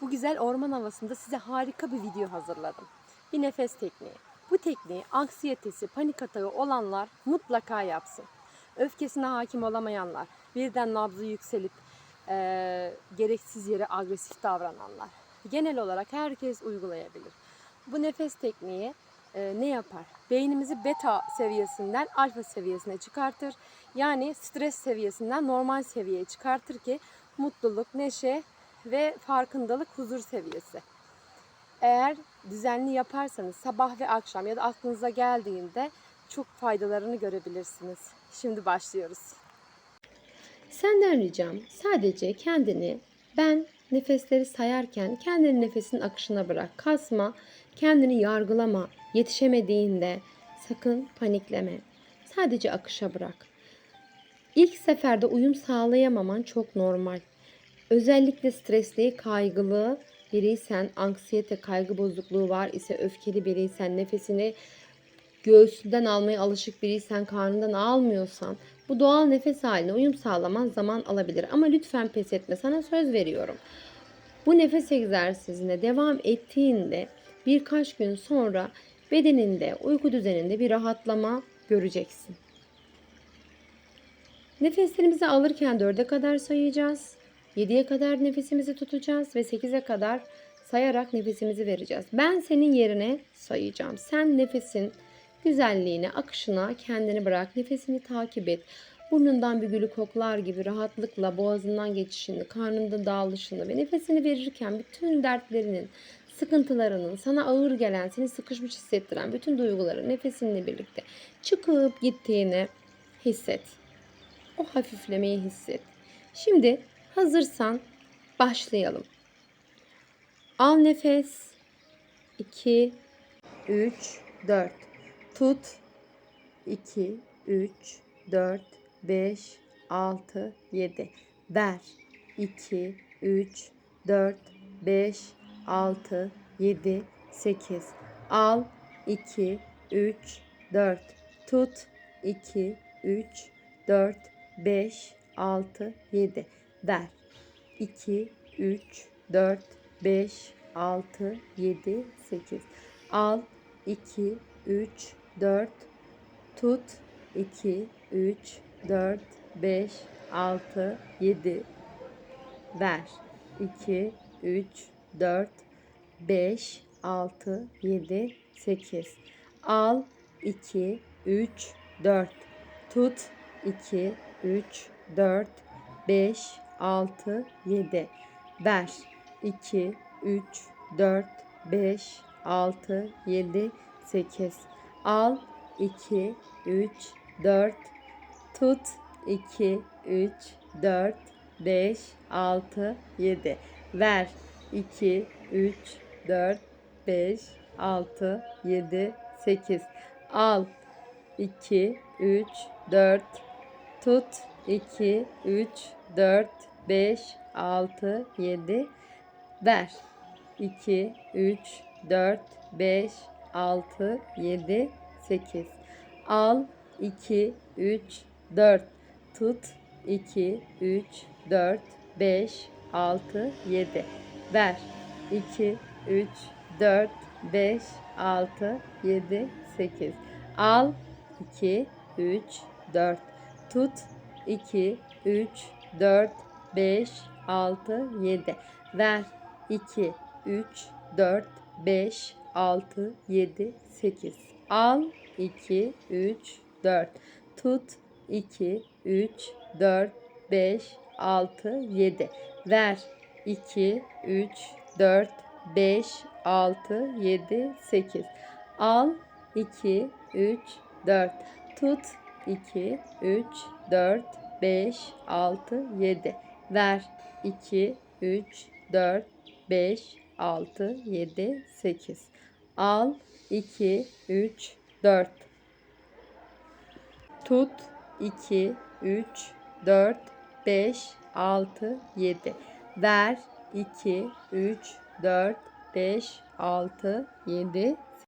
Bu güzel orman havasında size harika bir video hazırladım. Bir nefes tekniği. Bu tekniği anksiyetesi, panik atağı olanlar mutlaka yapsın. Öfkesine hakim olamayanlar, birden nabzı yükselip eee, gereksiz yere agresif davrananlar. Genel olarak herkes uygulayabilir. Bu nefes tekniği e, ne yapar? Beynimizi beta seviyesinden alfa seviyesine çıkartır. Yani stres seviyesinden normal seviyeye çıkartır ki mutluluk, neşe ve farkındalık, huzur seviyesi. Eğer düzenli yaparsanız sabah ve akşam ya da aklınıza geldiğinde çok faydalarını görebilirsiniz. Şimdi başlıyoruz. Senden ricam sadece kendini ben nefesleri sayarken kendini nefesin akışına bırak. Kasma, kendini yargılama. Yetişemediğinde sakın panikleme. Sadece akışa bırak. İlk seferde uyum sağlayamaman çok normal. Özellikle stresli, kaygılı biriysen, anksiyete, kaygı bozukluğu var ise, öfkeli biriysen, nefesini göğsünden almaya alışık biriysen, karnından almıyorsan bu doğal nefes haline uyum sağlaman zaman alabilir. Ama lütfen pes etme. Sana söz veriyorum. Bu nefes egzersizine devam ettiğinde birkaç gün sonra bedeninde, uyku düzeninde bir rahatlama göreceksin. Nefeslerimizi alırken 4'e kadar sayacağız. 7'ye kadar nefesimizi tutacağız ve 8'e kadar sayarak nefesimizi vereceğiz. Ben senin yerine sayacağım. Sen nefesin güzelliğine, akışına kendini bırak. Nefesini takip et. Burnundan bir gülü koklar gibi rahatlıkla boğazından geçişini, karnında dağılışını ve nefesini verirken bütün dertlerinin, sıkıntılarının, sana ağır gelen, seni sıkışmış hissettiren bütün duyguları nefesinle birlikte çıkıp gittiğini hisset. O hafiflemeyi hisset. Şimdi hazırsan başlayalım. Al nefes. 2 3 4 Tut. 2 3 4 5 6 7 Ver. 2 3 4 5 6 7 8 Al. 2 3 4 Tut. 2 3 4 5 6 7 Ver. 2 3 4 5 6 7 8 Al. 2 3 4 Tut. 2 3 4 5 6 7 Ver. 2 3 4 5 6 7 8 Al. 2 3 4 Tut. 2 3 4 5 6 7 Ver. 2 3 4 5 6 7 8 Al. 2 3 4 Tut. 2 3 4 5 6 7 Ver. 2 3 4 5 6 7 8 Al. 2 3 4 Tut. 2 3 4 5 6 7 Ver. 2 3 4 5 6 7 8 Al. 2 3 4 Tut. 2 3 4 5 6 7 Ver. 2 3 4 5 6 7 8 Al. 2 3 4 Tut. 2 3 4 5 6 7 Ver. 2 3 4 5 6 7 8 Al. 2 3 4 Tut. 2 3 4 5 6 7 Ver. 2 3 4 5 6 7 8 Al. 2 3 4 Tut. 2 3 4 5 6 7 Ver. 2 3 4 5 6 7 8 Al. 2 3 4 Tut. 2 3 4 5 6 7 Ver. 2 3 4 5 6 7